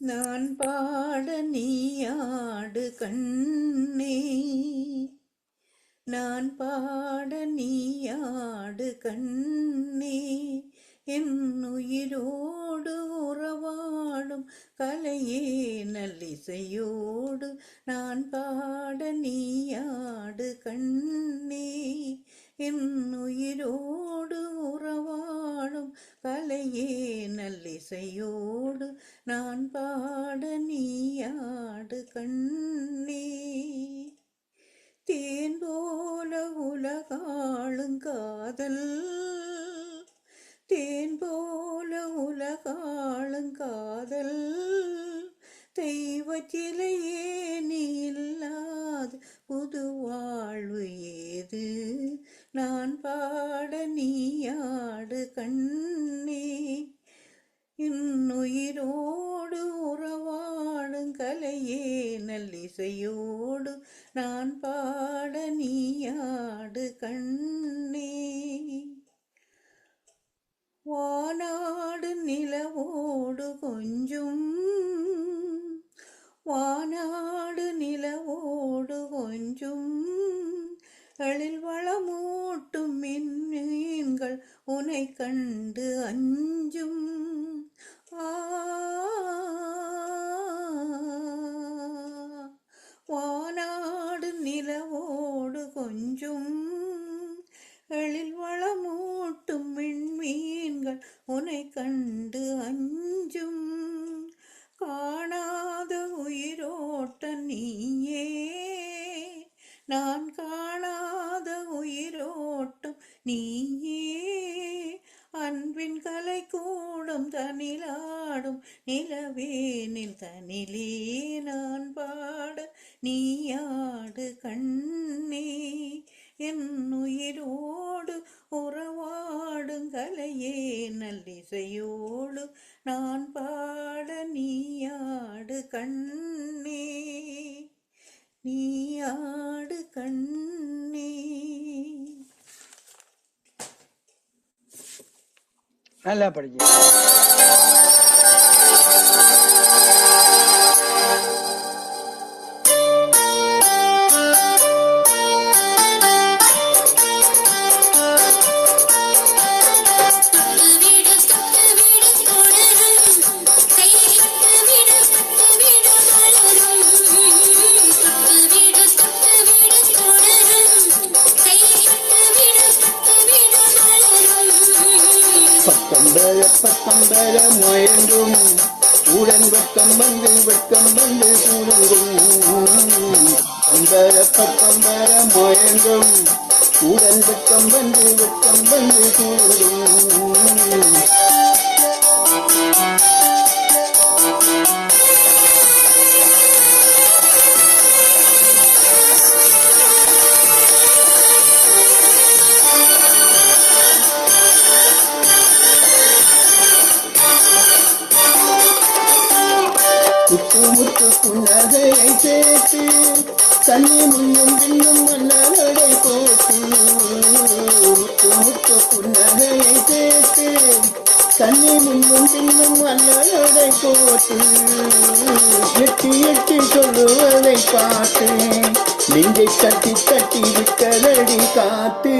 நான் பாட நீயாடு கண்ணே. நான் பாட நீயாடு கண்ணே. என் உயிரோடு உறவாடும் கலையே நல்லிசையோடு. நான் பாட நீயாடு கண்ணே. என்னுயிரோடு உறவாடும் கலையே நல்லிசையோடு நான் பாட நீயாடு கண்ணே. தேன் போல உலகாளும் காதல் இசையோடு நான் பாட நீயாடு கண்ணே. வானாடு நிலவோடு கொஞ்சும் வானாடு நிலவோடு கொஞ்சும் நான் காணாத உயிரோட்டம் நீயே. அன்பின் கலை கூடும் தனிலாடும் நிலவேனில் தனிலே நான் பாட நீயாடு கண்ணே. என் உயிரோடு உறவாடும் கலையே நல்லிசையோடு நான் பாட நீயாடு கண்ணே A la próxima. பத்தொன்பது பத்தொன்பது முயன்றும் உடன் வெட்கம் வந்து வெட்கம் வந்து கூடுங்கும் அம்பர பத்தம்பர முயன்றும் உடன் வெட்கம் வந்து வெட்கம் வந்து கூடுங்கும் முத்து புன்னகையை சேர்த்து கண்ணி முன்னும் பின்னும் மன்னரை போட்டு. முத்து புன்னகையை சேர்த்து கண்ணி முன்னும் பின்னும் மன்னரை போட்டு. எட்டி எட்டி சொல்லுவதை பார்த்து நெஞ்சை தட்டி தட்டி விட்டதடி காத்து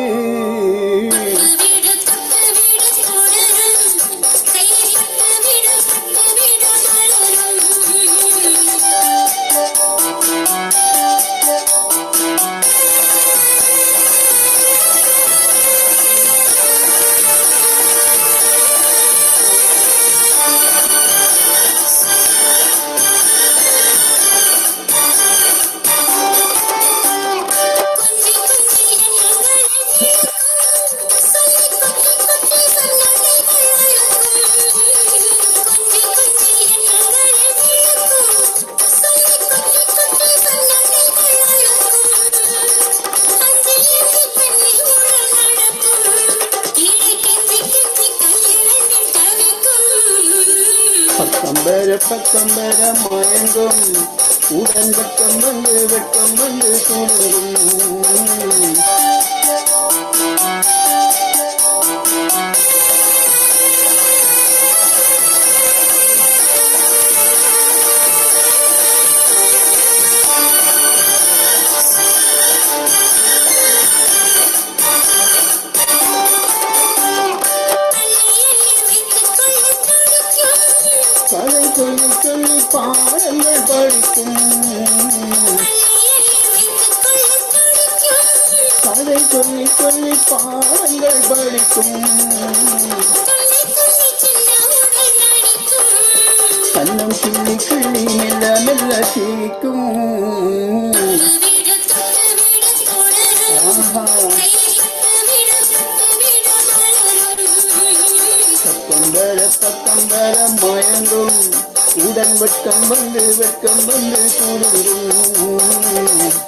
பக்கம்பர பக்கம்பர மயங்கும் உடன் வெட்கம் வந்து வெட்கம் வந்து பாடங்கள் படிக்கும் கதை சொல்லி சொல்லி பாடங்கள் படிக்கும் கண்ணம் கிள்ளி கிள்ளி மெல்ல மெல்ல சிரிக்கும் பக்கம் வர பக்கம் வர மயங்கும் உடன் வெட்கம் வந்து வெட்கம் வந்து கூடுகிறோம்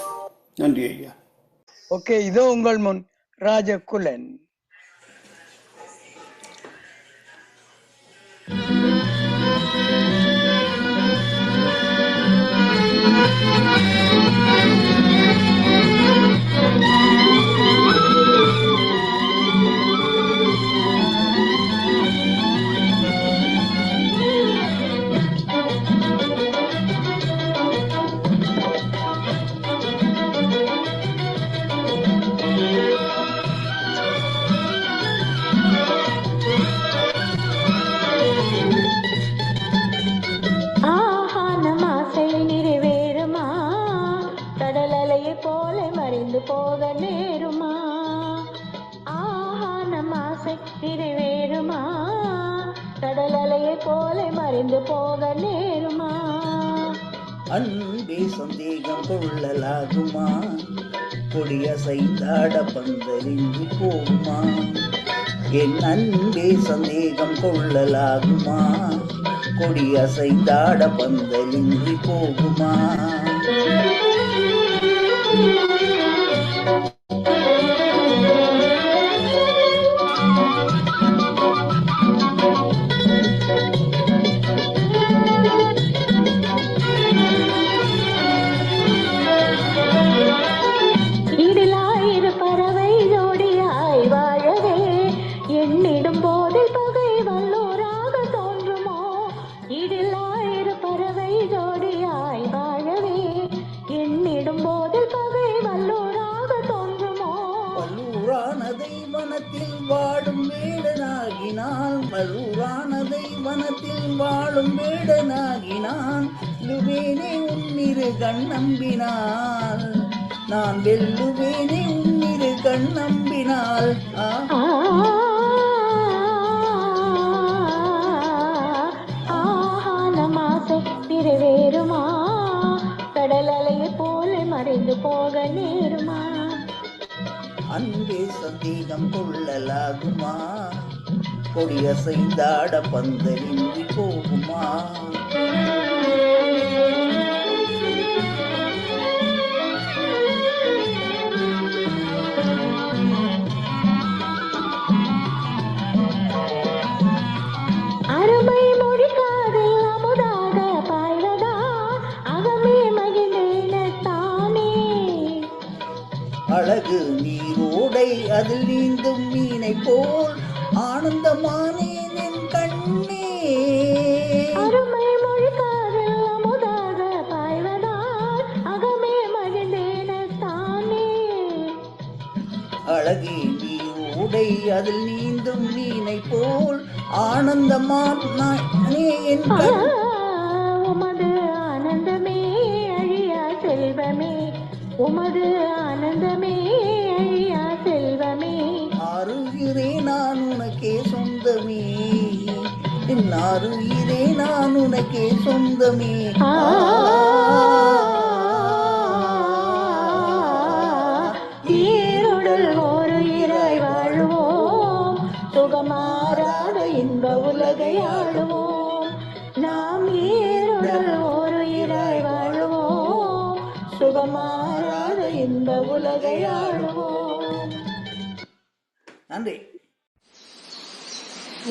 நன்றி ஐயா. ஓகே இதோ உங்கள் முன் ராஜகுலன். போல மறைந்து போக நேருமா? அன்பே சந்தேகம் கொள்ளலாகுமா? கொடியசைந்தாட பந்தறிந்து போகுமா? என் அன்பே சந்தேகம் கொள்ளலாகுமா? கொடியசைந்தாட பந்தலின்றி போகுமா? வனத்தில் வாழும் வேடனாகினான் பல்லூரானதை வனத்தில் வாழும் வேடனாகினான் வெல்லுவேனே உன்னிரு கண் நம்பினால். நான் வெல்லுவேனே உன்னிரு கண் நம்பினால். ஆ. அன்பே சந்தேகம் கொள்ளலாகுமா? கொடியசைந்தாட பந்தலின்றி போகுமா? அழகு நீரோடை அதில் நீந்தும் மீனை போல் ஆனந்தமானேன் என் கண்ணே. அழகே நீரோடை அதில் நீந்தும் மீனை போல் ஆனந்தமானே என் உமது ஆனந்தமே அழியா செல்வமே. உமது உனக்கே சொந்தமே. என் ஆறுகிறே நான் உனக்கே சொந்தமே. ஈருடல் ஒரு இறை வாழுவோம். சுகமாறாத இன்ப உலகை ஆளுவோம். நாம் ஈருடல் ஒரு இறை வாழுவோம். சுகமாறாத இன்ப உலகை ஆளுவோம். நன்றி.